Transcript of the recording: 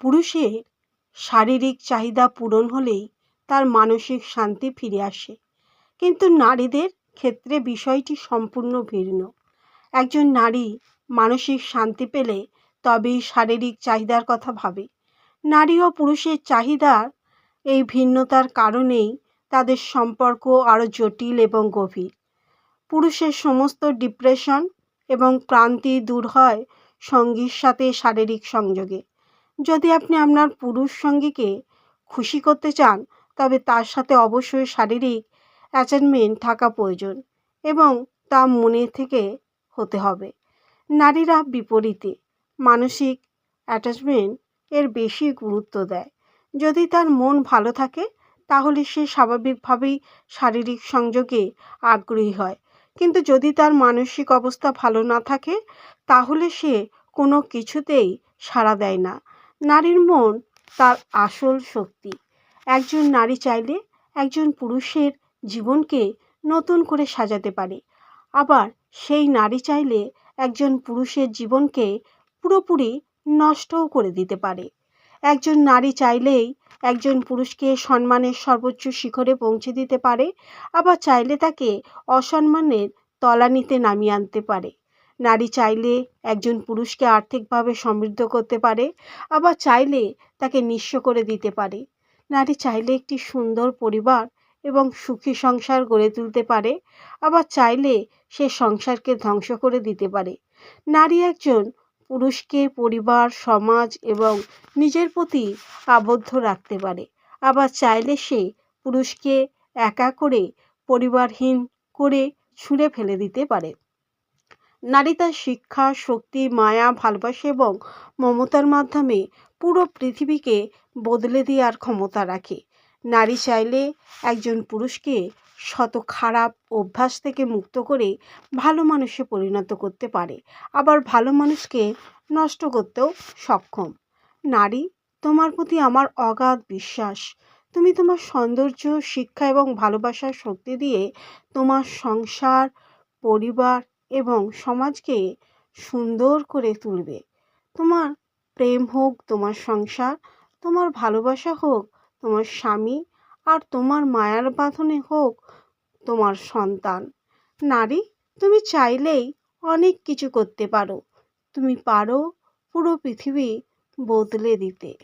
পুরুষের শারীরিক চাহিদা পূরণ হলেই তার মানসিক শান্তি ফিরে আসে। কিন্তু নারীদের ক্ষেত্রে বিষয়টি সম্পূর্ণ ভিন্ন। একজন নারী মানসিক শান্তি পেলে তবেই শারীরিক চাহিদার কথা ভাবে। নারী ও পুরুষের চাহিদার এই ভিন্নতার কারণেই তাদের সম্পর্ক আরও জটিল এবং গভীর। পুরুষের সমস্ত ডিপ্রেশন এবং ক্লান্তি দূর হয় সঙ্গীর সাথে শারীরিক সংযোগে। যদি আপনি আপনার পুরুষ সঙ্গীকে খুশি করতে চান, তবে তার সাথে অবশ্যই শারীরিক অ্যাটাচমেন্ট থাকা প্রয়োজন এবং তা মনে থেকে হতে হবে। নারীরা বিপরীতে মানসিক অ্যাটাচমেন্ট এর বেশি গুরুত্ব দেয়। যদি তার মন ভালো থাকে, তাহলে সে স্বাভাবিকভাবেই শারীরিক সংযোগে আগ্রহী হয়। কিন্তু যদি তার মানসিক অবস্থা ভালো না থাকে, তাহলে সে কোনো কিছুতেই সাড়া দেয় না। নারীর মন তার আসল শক্তি। একজন নারী চাইলে একজন পুরুষের জীবনকে নতুন করে সাজাতে পারে। আবার সেই নারী চাইলে একজন পুরুষের জীবনকে পুরোপুরি নষ্টও করে দিতে পারে। একজন নারী চাইলেই একজন পুরুষকে সম্মানের সর্বোচ্চ শিখরে পৌঁছে দিতে পারে, আবার চাইলে তাকে অসম্মানের তলানিতে নামিয়ে আনতে পারে। নারী চাইলে একজন পুরুষকে আর্থিকভাবে সমৃদ্ধ করতে পারে, আবার চাইলে তাকে নিঃস্ব করে দিতে পারে। নারী চাইলে একটি সুন্দর পরিবার এবং সুখী সংসার গড়ে তুলতে পারে, আবার চাইলে সে সংসারকে ধ্বংস করে দিতে পারে। নারী একজন পুরুষকে পরিবার, সমাজ এবং নিজের প্রতি আবদ্ধ রাখতে পারে, আবার চাইলে সে পুরুষকে একা করে পরিবারহীন করে ছুঁড়ে ফেলে দিতে পারে। নারী তার শিক্ষা, শক্তি, মায়া, ভালোবাসা এবং মমতার মাধ্যমে পুরো পৃথিবীকে বদলে দেওয়ার ক্ষমতা রাখে। নারী চাইলে একজন পুরুষকে শত খারাপ অভ্যাস থেকে মুক্ত করে ভালো মানুষে পরিণত করতে পারে। আবার ভালো মানুষকে নষ্ট করতেও সক্ষম। নারী, তোমার প্রতি আমার অগাধ বিশ্বাস। তুমি তোমার সৌন্দর্য, শিক্ষা এবং ভালোবাসার শক্তি দিয়ে তোমার সংসার, পরিবার এবং সমাজকে সুন্দর করে তুলবে। তোমার প্রেম হোক, তোমার সংসার, তোমার ভালোবাসা হোক, তোমার স্বামী আর তোমার মায়ার বাঁধনে হোক, তোমার সন্তান। নারী, তুমি চাইলেই অনেক কিছু করতে পারো। তুমি পারো পুরো পৃথিবী বদলে দিতে।